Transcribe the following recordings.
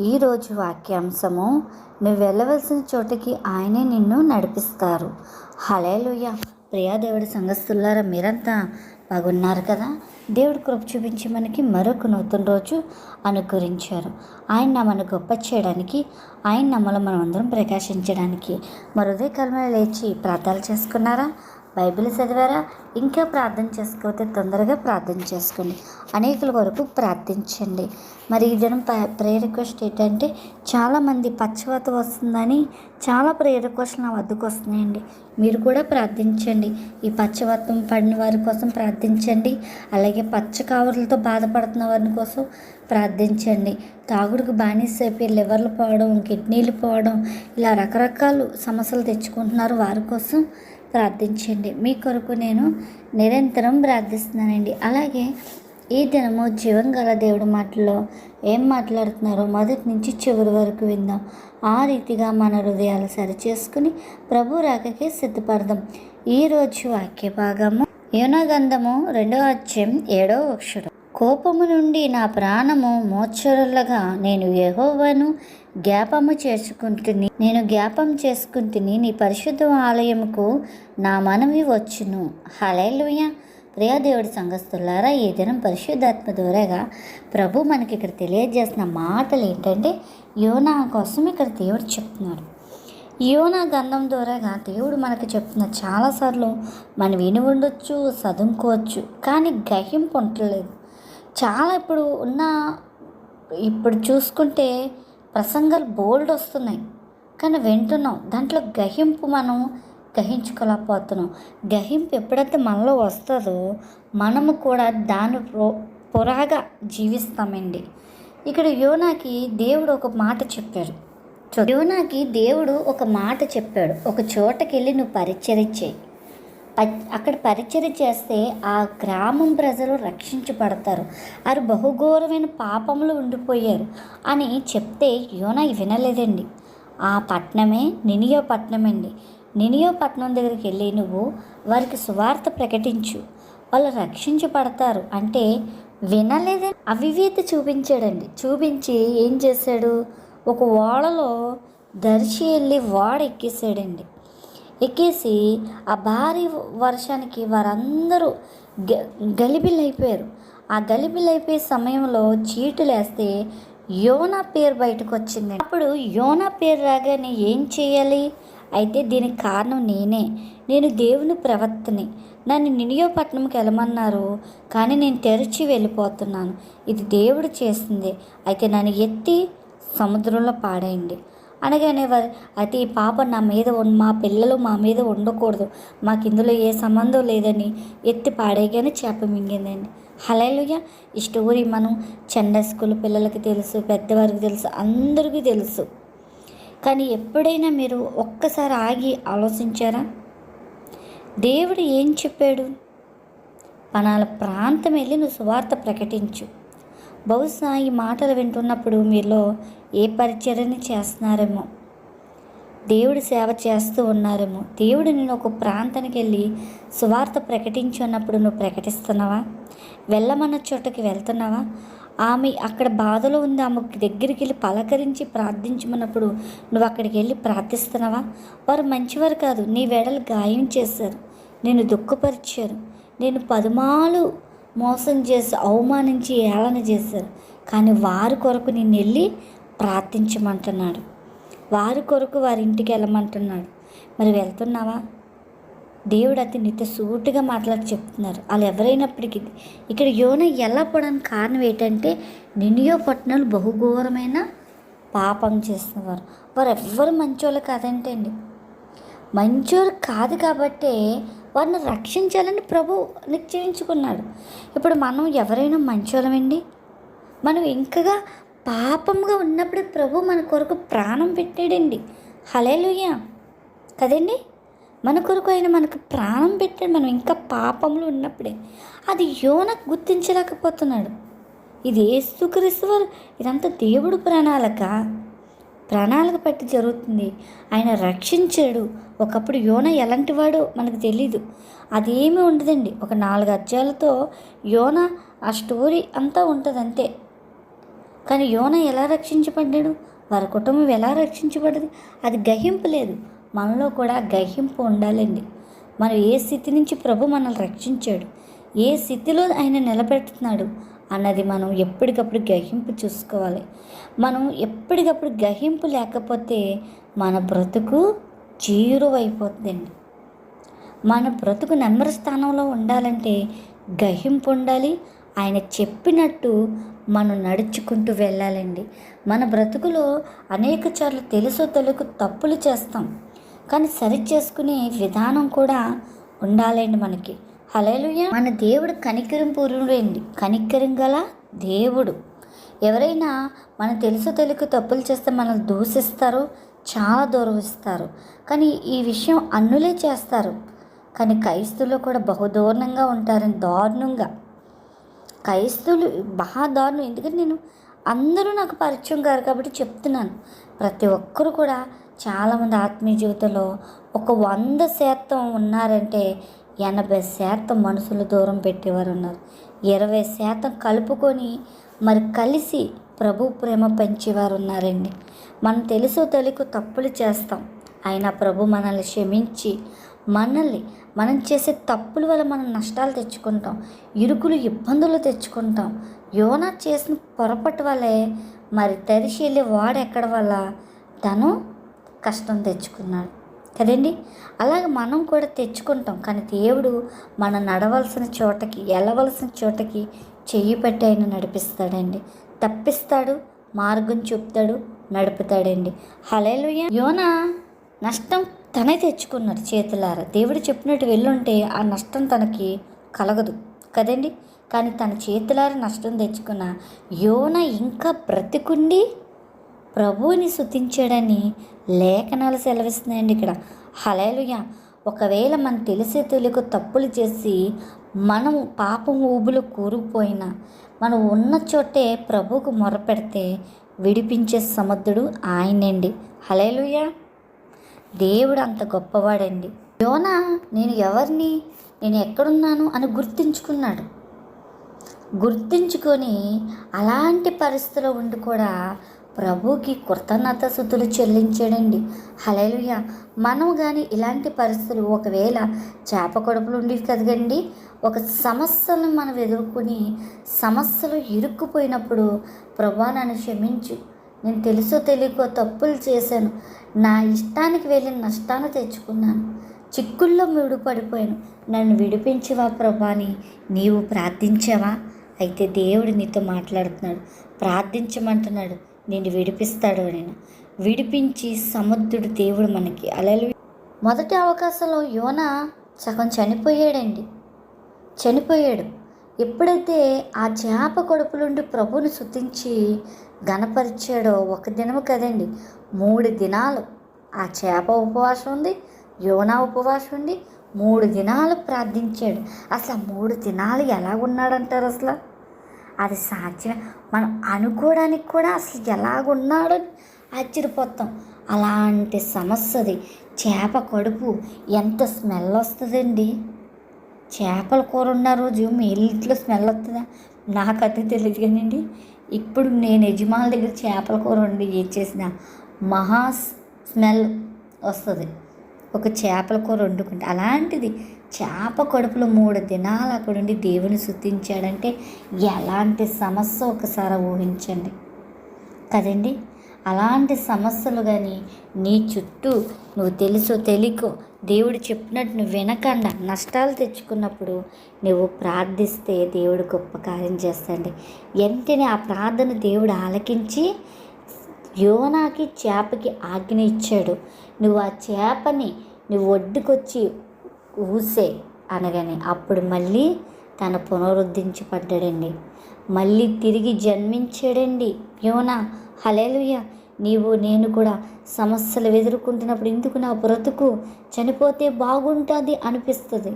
ఈరోజు వాక్యాంశము నువ్వు వెళ్ళవలసిన చోటకి ఆయనే నిన్ను నడిపిస్తారు. హలేలుయ్య ప్రియాదేవుడి సంఘస్థులారా మీరంతా బాగున్నారు కదా? దేవుడు కృప చూపించి మనకి మరొక నూతన రోజు అనుకరించారు. ఆయన నమ్మను గొప్ప చేయడానికి ఆయన నమ్మలో మనం అందరం ప్రకాశించడానికి. మరుదే కలమ లేచి ప్రార్థనలు చేసుకున్నారా? బైబిల్ చదివారా? ఇంకా ప్రార్థన చేసుకోతే తొందరగా ప్రార్థన చేసుకోండి. అనేకుల వరకు ప్రార్థించండి. మరి ఈ దినం ప్రేయర్ రిక్వెస్ట్ ఏంటంటే చాలామంది పక్షవాత వస్తుందని చాలా ప్రేయర్ రిక్వెస్ట్లు నా వద్దకు వస్తున్నాయండి. మీరు కూడా ప్రార్థించండి. ఈ పచ్చవత్వం పడిన వారి కోసం ప్రార్థించండి. అలాగే పచ్చ కావరులతో బాధపడుతున్న వారి కోసం ప్రార్థించండి. తాగుడుకు బానిసైపోయి లివర్లు పోవడం కిడ్నీలు పోవడం ఇలా రకరకాల సమస్యలు తెచ్చుకుంటున్నారు వారి కోసం ప్రార్థించండి. మీ కొరకు నేను నిరంతరం ప్రార్థిస్తున్నానండి. అలాగే ఈ దినము జీవం గల దేవుడి మాటల్లో ఏం మాట్లాడుతున్నారో మొదటి నుంచి చివరి వరకు విందాం. ఆ రీతిగా మన హృదయాలు సరిచేసుకుని ప్రభు రాకకి సిద్ధపడదాం. ఈరోజు వాక్య భాగము యోనగంధము రెండవ అధ్యాయం ఏడవ అక్షరం కోపము నుండి నా ప్రాణము మోచరులగా నేను యెహోవాను జ్ఞాపము చేసుకుంటుని నేను జ్ఞాపం చేసుకుంటుని నీ పరిశుద్ధ ఆలయముకు నా మనవి వచ్చును. హలేలుయ ప్రియదేవుడి సంఘస్థులారా ఈ దినం పరిశుద్ధాత్మ ద్వారాగా ప్రభు మనకి ఇక్కడ తెలియజేసిన మాటలు ఏంటంటే యోనా కోసం ఇక్కడ దేవుడు చెప్తున్నాడు. యోనా గంధం ద్వారాగా దేవుడు మనకి చెప్తున్న చాలాసార్లు మనం విని ఉండొచ్చు చదువుకోవచ్చు కానీ గ్రహింపు ఉండలేదు చాలా ఇప్పుడు ఉన్న ఇప్పుడు చూసుకుంటే ప్రసంగాలు బోల్డ్ వస్తున్నాయి. కానీ వింటున్నాం. దాంట్లో గ్రహింపు మనం గ్రహించుకోలేకపోతున్నాం. గ్రహింపు ఎప్పుడైతే మనలో వస్తుందో మనము కూడా దాని పొరాగా జీవిస్తామండి. ఇక్కడ యోనాకి దేవుడు ఒక మాట చెప్పారు యోనాకి దేవుడు ఒక మాట చెప్పాడు. ఒక చోటకి వెళ్ళి నువ్వు పరిచయం చేయి. అక్కడ పరిచయం చేస్తే ఆ గ్రామం ప్రజలు రక్షించబడతారు. వారు బహుఘోరమైన పాపములు ఉండిపోయారు అని చెప్తే యోన వినలేదండి. ఆ పట్టణమే నినియో పట్నం అండి నినియో పట్టణం దగ్గరికి వెళ్ళి నువ్వు వారికి సువార్త ప్రకటించు. వాళ్ళు రక్షించబడతారు అంటే వినలేదని అవివేత చూపించాడండి. చూపించి ఏం చేశాడు? ఒక ఓడలో దర్శి వెళ్ళి ఓడ ఎక్కేసాడండి ఎక్కేసి ఆ భారీ వర్షానికి వారందరూ గ గలిబిలైపోయారు. ఆ గలిబిలైపోయే సమయంలో చీటులేస్తే యోనా పేరు బయటకు వచ్చింది అప్పుడు యోనా పేరు రాగానే ఏం చేయాలి? అయితే దీనికి కారణం నేనే. నేను దేవుని ప్రవర్తని నన్ను నినియోపట్నంకి వెళ్ళమన్నారు. కానీ నేను తెరిచి వెళ్ళిపోతున్నాను. ఇది దేవుడు చేసింది. అయితే నన్ను ఎత్తి సముద్రంలో పాడేయండి. అనగానే వారు అయితే ఈ పాప నా మీద మా పిల్లలు మా మీద ఉండకూడదు. మాకు ఇందులో ఏ సంబంధం లేదని ఎత్తి పాడేగానే చేప మింగిందండి. హలేలుగా ఈ స్టోరీ మనం చెండ స్కూల్ పిల్లలకి తెలుసు పెద్దవారికి తెలుసు అందరికీ తెలుసు. కానీ ఎప్పుడైనా మీరు ఒక్కసారి ఆగి ఆలోచించారా? దేవుడు ఏం చెప్పాడు? పనాల ప్రాంతం వెళ్ళి నువ్వు సువార్త ప్రకటించు. బహుశా ఈ మాటలు వింటున్నప్పుడు మీలో ఏ పరిచర్ని చేస్తున్నారేమో. దేవుడి సేవ చేస్తూ ఉన్నారేమో. దేవుడు నేను ఒక ప్రాంతానికి వెళ్ళి సువార్త ప్రకటించున్నప్పుడు నువ్వు ప్రకటిస్తున్నావా? వెళ్ళమన్న చోటకి వెళ్తున్నావా? ఆమె అక్కడ బాధలో ఉంది. ఆమె దగ్గరికి వెళ్ళి పలకరించి ప్రార్థించమన్నప్పుడు నువ్వు అక్కడికి వెళ్ళి ప్రార్థిస్తున్నావా? వారు మంచివారు కాదు. నీ వెడలు గాయం చేశారు. నేను దుఃఖపరిచారు. నేను పదుమాలు మోసం చేసి అవమానించి ఏళన చేశారు. కానీ వారి కొరకు నేను వెళ్ళి ప్రార్థించమంటున్నాడు. వారి కొరకు వారి ఇంటికి వెళ్ళమంటున్నాడు. మరి వెళ్తున్నావా? దేవుడు అతి నిత్య సూటిగా మాట్లాడి చెప్తున్నారు. వాళ్ళు ఎవరైనప్పటికీ ఇక్కడ యోన ఎలా పడడానికి కారణం ఏంటంటే నినియో పట్టణాలు బహుఘోరమైన పాపం చేస్తున్నవారు వారు ఎవ్వరు మంచోళ్ళు కాదంటే అండి మంచోరు కాదు కాబట్టే వారిని రక్షించాలని ప్రభు నిశ్చయించుకున్నాడు. ఇప్పుడు మనం ఎవరైనా మంచోళమండి మనం ఇంకగా పాపంగా ఉన్నప్పుడు ప్రభు మన కొరకు ప్రాణం పెట్టాడండి. హలేలుయ్య కదండి? మన కొరకు ఆయన మనకు ప్రాణం పెట్టాడు. మనం ఇంకా పాపంలో ఉన్నప్పుడే. అది యోన గుర్తించలేకపోతున్నాడు. ఇది ఏసుక్రీస్తు వారు ఇదంతా దేవుడు ప్రణాళిక. ప్రణాళిక పట్టి జరుగుతుంది. ఆయన రక్షించాడు. ఒకప్పుడు యోన ఎలాంటి వాడో మనకు తెలీదు. అదేమీ ఉండదండి. ఒక నాలుగు అధ్యాయాలతో యోన ఆ స్టోరీ అంతా ఉంటుంది అంతే కానీ యోన ఎలా రక్షించబడ్డాడు? వారి కుటుంబం ఎలా రక్షించబడ్డది? అది గహింపు లేదు. మనలో కూడా గహింపు ఉండాలండి. మనం ఏ స్థితి నుంచి ప్రభు మనల్ని రక్షించాడు? ఏ స్థితిలో ఆయన నిలబెడుతున్నాడు? అన్నది మనం ఎప్పటికప్పుడు గ్రహింపు చూసుకోవాలి. మనం ఎప్పటికప్పుడు గ్రహింపు లేకపోతే మన బ్రతుకు జీరో అయిపోతుందండి మన బ్రతుకు నెంబర్ స్థానంలో ఉండాలంటే గ్రహింపు ఉండాలి ఆయన చెప్పినట్టు మనం నడుచుకుంటూ వెళ్ళాలండి. మన బ్రతుకులో అనేక సార్లు తెలుసో తెలుగు తప్పులు చేస్తాం కానీ సరి చేసుకునే విధానం కూడా ఉండాలండి మనకి. హలేలుయ మన దేవుడు కనికరం పూర్వుడండి కనికరం గల దేవుడు. ఎవరైనా మనం తెలుసు తెలుగు తప్పులు చేస్తే మనల్ని దూషిస్తారు చాలా దూరవిస్తారు కానీ ఈ విషయం అన్నులే చేస్తారు. కానీ క్రైస్తువులు కూడా బహుదూర్ణంగా ఉంటారని దారుణంగా. క్రైస్తవులు బాగా దారుణం. ఎందుకంటే నేను అందరూ నాకు పరిచయం గారు కాబట్టి చెప్తున్నాను. ప్రతి ఒక్కరు కూడా చాలామంది ఆత్మీయ జీవితంలో ఒక వంద శాతం ఉన్నారంటే ఎనభై శాతం మనుషులు దూరం పెట్టేవారు ఉన్నారు ఇరవై శాతం కలుపుకొని మరి కలిసి ప్రభు ప్రేమ పెంచేవారు ఉన్నారండి మనం తెలుసో తెలుగు తప్పులు చేస్తాం. అయినా ప్రభు మనల్ని క్షమించి మనల్ని మనం చేసే తప్పుల వల్ల మనం నష్టాలు తెచ్చుకుంటాం. ఇరుకులు ఇబ్బందులు తెచ్చుకుంటాం. యోనా చేసిన పొరపాటు వల్లే మరి తరిసి వాడెక్కడ వల్ల? తను కష్టం తెచ్చుకున్నాడు. కదండి? అలాగే మనం కూడా తెచ్చుకుంటాం. కానీ దేవుడు మనం నడవలసిన చోటకి వెళ్ళవలసిన చోటకి చెయ్యి పెట్టి ఆయన నడిపిస్తాడండి. తప్పిస్తాడు మార్గం చూపుతాడు నడుపుతాడండి. హలేలుయ యోన నష్టం తనే తెచ్చుకున్నాడు చేతులారా. దేవుడు చెప్పినట్టు వెళ్ళుంటే ఆ నష్టం తనకి కలగదు కదండి? కానీ తన చేతులారా నష్టం తెచ్చుకున్న యోన ఇంకా బ్రతికుండి ప్రభువుని శుతించాడని లేఖనాలు సెలవిస్తున్నాయండి ఇక్కడ. హలేలుయ ఒకవేళ మనం తెలిసే తెలియక తప్పులు చేసి మనం పాపం ఊబులు కూరుకుపోయినా మనం ఉన్న చోటే ప్రభువుకు మొరపెడితే విడిపించే సముద్రుడు ఆయనండి. హలేలుయ దేవుడు అంత గొప్పవాడండి. యోనా నేను ఎవరిని నేను ఎక్కడున్నాను అని గుర్తించుకున్నాడు. గుర్తించుకొని అలాంటి పరిస్థితిలో ఉండి కూడా ప్రభుకి కృతజ్ఞత శుద్ధులు చెల్లించాడండి. హలేలుయ మనం కానీ ఇలాంటి పరిస్థితులు ఒకవేళ చేప కడుపులు ఉండేవి కదగండి. ఒక సమస్యలను మనం ఎదుర్కొని సమస్యలు ఇరుక్కుపోయినప్పుడు ప్రభా నన్ను క్షమించు. నేను తెలుసో తెలియకో తప్పులు చేశాను. నా ఇష్టానికి వెళ్ళిన నష్టాన్ని తెచ్చుకున్నాను. చిక్కుల్లో ముడి పడిపోయాను. నన్ను విడిపించవా ప్రభాని నీవు ప్రార్థించావా? అయితే దేవుడు నీతో మాట్లాడుతున్నాడు. ప్రార్థించమంటున్నాడు. నేను విడిపిస్తాడు నేను విడిపించి సముద్రుడు దేవుడు మనకి. అలలు మొదటి అవకాశంలో యోన సగం చనిపోయాడండి. చనిపోయాడు. ఎప్పుడైతే ఆ చేప కడుపులుండి ప్రభుని శుద్ధించి గణపరిచాడో ఒక దినము కదండి. మూడు దినాలు ఆ చేప ఉపవాసం ఉంది యోనా ఉపవాసం ఉంది. మూడు దినాలు ప్రార్థించాడు. అసలు ఆ మూడు దినాలు ఎలా ఉన్నాడంటారు అసలు? అది సాధ్యం మనం అనుకోవడానికి కూడా అసలు ఎలాగున్నాడో ఆశ్చర్యపోతాం. అలాంటి సమస్యది చేప కడుపు ఎంత స్మెల్ వస్తుందండి? చేపల కూర ఉన్న రోజు మీ ఇంట్లో స్మెల్ వస్తుందా? నాకైతే తెలియదు కానండి. ఇప్పుడు నేను యజమానుల దగ్గర చేపల కూర వండి ఏం చేసిన మహా స్మెల్ వస్తుంది. ఒక చేపల కూర వండుకుంటే. అలాంటిది చేప కడుపులో మూడు దినాలు అక్కడుండి దేవుని శుద్ధించాడంటే ఎలాంటి సమస్య ఒకసారి ఊహించండి. కదండి? అలాంటి సమస్యలు కానీ నీ చుట్టూ నువ్వు తెలుసో తెలియకో దేవుడు చెప్పినట్టు నువ్వు వినకుండా నష్టాలు తెచ్చుకున్నప్పుడు నువ్వు ప్రార్థిస్తే దేవుడు గొప్ప కార్యం చేస్తాండి వెంటనే ఆ ప్రార్థన దేవుడు ఆలకించి యోనాకి చేపకి ఆజ్ఞ ఇచ్చాడు. నువ్వు ఆ చేపని నువ్వు ఒడ్డుకొచ్చి ఊసే అనగానే అప్పుడు మళ్ళీ తన పునరుద్ధరించబడ్డాడండి. మళ్ళీ తిరిగి జన్మించాడండి యోనా. హలేలుయ నీవు నేను కూడా సమస్యలు ఎదుర్కొంటున్నప్పుడు ఎందుకు నా బ్రతుకు చనిపోతే బాగుంటుంది అనిపిస్తుంది.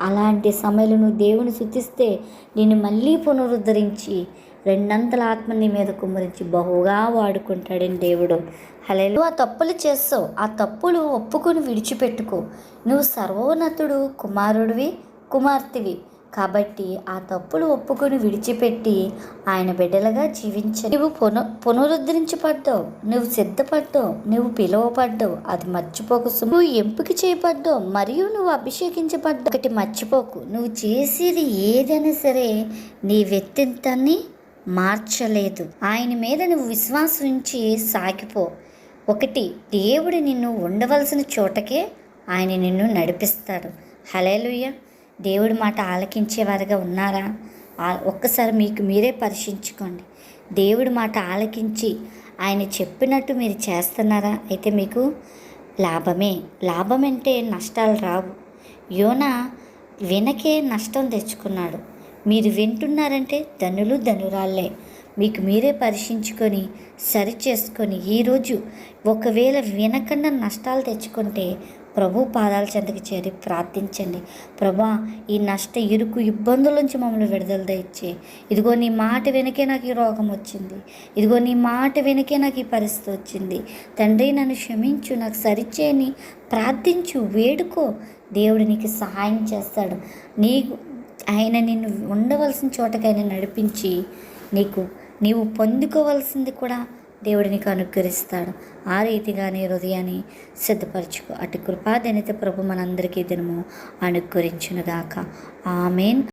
అలాంటి సమయంలో నువ్వు దేవుని శుతిస్తే నేను మళ్ళీ పునరుద్ధరించి రెండంతల ఆత్మ నీ మీద కుమ్మరించి బహుగా వాడుకుంటాడని దేవుడు? హలే నువ్వు ఆ తప్పులు చేస్తావు. ఆ తప్పులు ఒప్పుకొని విడిచిపెట్టుకో. నువ్వు సర్వోన్నతుడు కుమారుడివి కుమార్తెవి. కాబట్టి ఆ తప్పులు ఒప్పుకొని విడిచిపెట్టి ఆయన బిడ్డలుగా జీవించ నువ్వు పున పునరుద్ధరించబడ్డావు. నువ్వు సిద్ధపడ్డావు. నువ్వు పిలువపడ్డావు అది మర్చిపోకు. నువ్వు ఎంపిక చేయబడ్డావు. మరియు నువ్వు అభిషేకించబడ్డావు. ఒకటి మర్చిపోకు. నువ్వు చేసేది ఏదైనా సరే నీ వ్యక్తిత్వాన్ని మార్చలేదు. ఆయన మీద నువ్వు విశ్వాసం ఉంచి సాగిపో. ఒకటి దేవుడు నిన్ను ఉండవలసిన చోటకే ఆయన నిన్ను నడిపిస్తాడు. హలేలుయ్య దేవుడి మాట ఆలకించేవారుగా ఉన్నారా? ఒక్కసారి మీకు మీరే పరీక్షించుకోండి దేవుడి మాట ఆలకించి ఆయన చెప్పినట్టు మీరు చేస్తున్నారా? అయితే మీకు లాభమే. లాభం అంటే నష్టాలు రావు. యోన వెనకే నష్టం తెచ్చుకున్నాడు. మీరు వింటున్నారంటే ధనులు ధనురాళ్ళే మీకు మీరే పరీక్షించుకొని సరి చేసుకొని ఈరోజు ఒకవేళ వినకుండా నష్టాలు తెచ్చుకుంటే ప్రభు పాదాల చెంతకి చేరి ప్రార్థించండి. ప్రభా ఈ నష్ట ఇరుకు ఇబ్బందుల నుంచి మమ్మల్ని విడుదల తెచ్చే ఇదిగో నీ మాట వెనకే నాకు ఈ రోగం వచ్చింది. ఇదిగో నీ మాట వెనకే నాకు ఈ పరిస్థితి వచ్చింది. తండ్రి నన్ను క్షమించు నాకు సరిచేయని ప్రార్థించు వేడుకో. దేవుడు నీకు సహాయం చేస్తాడు. నీకు ఆయన నిన్ను ఉండవలసిన చోటకైనా నడిపించి నీకు నీవు పొందుకోవలసింది కూడా దేవుడు నీకు అనుగ్రహిస్తాడు. ఆ రీతిగా నీ హృదయాన్ని సిద్ధపరచుకో. అటు కృపాదనిత ప్రభు మనందరికీ దినము అనుగ్రహించునుగాక. ఆమెన్.